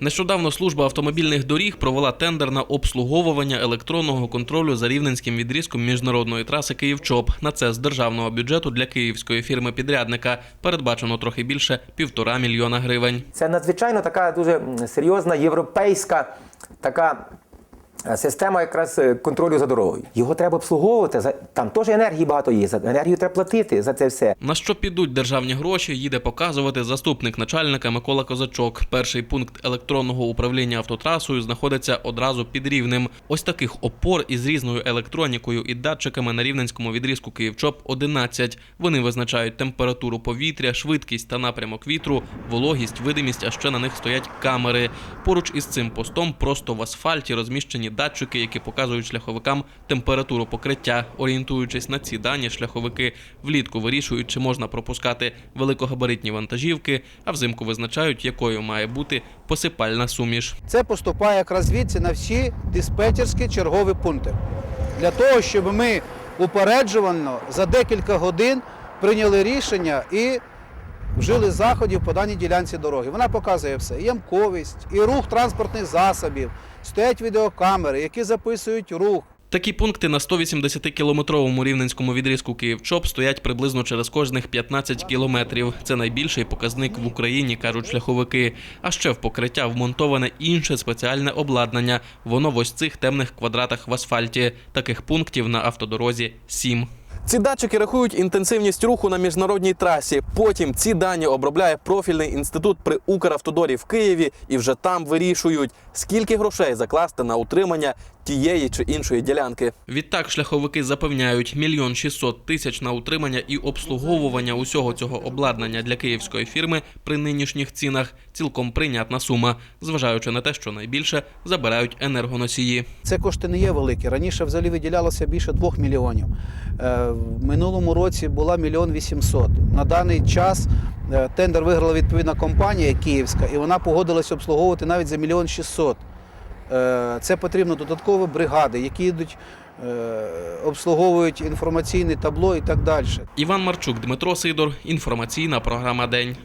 Нещодавно служба автомобільних доріг провела тендер на обслуговування електронного контролю за рівненським відрізком міжнародної траси Київчоп. На це з державного бюджету для київської фірми-підрядника передбачено трохи більше півтора мільйона гривень. Це надзвичайно така дуже серйозна європейська така. Система якраз е, контролю за дорогою. Його треба обслуговувати. Там теж енергії багато є. За енергію треба платити за це все. На що підуть державні гроші, їде показувати заступник начальника Микола Козачок. Перший пункт електронного управління автотрасою знаходиться одразу під рівнем. Ось таких опор із різною електронікою і датчиками на рівненському відрізку Київчоп 11. Вони визначають температуру повітря, швидкість та напрямок вітру, вологість, видимість, а ще на них стоять камери. Поруч із цим постом просто в асфальті розміщені датчики, які показують шляховикам температуру покриття. Орієнтуючись на ці дані, шляховики влітку вирішують, чи можна пропускати великогабаритні вантажівки, а взимку визначають, якою має бути посипальна суміш. Це поступає якраз звідси на всі диспетчерські чергові пункти. Для того, щоб ми упереджувано за декілька годин прийняли рішення і вжили заходів по даній ділянці дороги. Вона показує все: і ямковість, і рух транспортних засобів, стоять відеокамери, які записують рух. Такі пункти на 180-кілометровому рівненському відрізку Київчоп стоять приблизно через кожних 15 кілометрів. Це найбільший показник в Україні, кажуть шляховики. А ще в покриття вмонтоване інше спеціальне обладнання. Воно в ось цих темних квадратах в асфальті. Таких пунктів на автодорозі сім. Ці датчики рахують інтенсивність руху на міжнародній трасі. Потім ці дані обробляє профільний інститут при Укравтодорі в Києві і вже там вирішують, скільки грошей закласти на утримання тієї чи іншої ділянки. Відтак шляховики запевняють, мільйон 600 тисяч на утримання і обслуговування усього цього обладнання для київської фірми при нинішніх цінах цілком прийнятна сума, зважаючи на те, що найбільше забирають енергоносії. Це кошти не є великі. Раніше взагалі виділялося більше 2 мільйонів. Е, В минулому році була мільйон 800. На даний час е, тендер виграла відповідна компанія київська, і вона погодилась обслуговувати навіть за мільйон 600. Е, Це потрібно додаткові бригади, які йдуть, е, обслуговують інформаційне табло і так далі. Іван Марчук, Дмитро Сидор. Інформаційна програма День.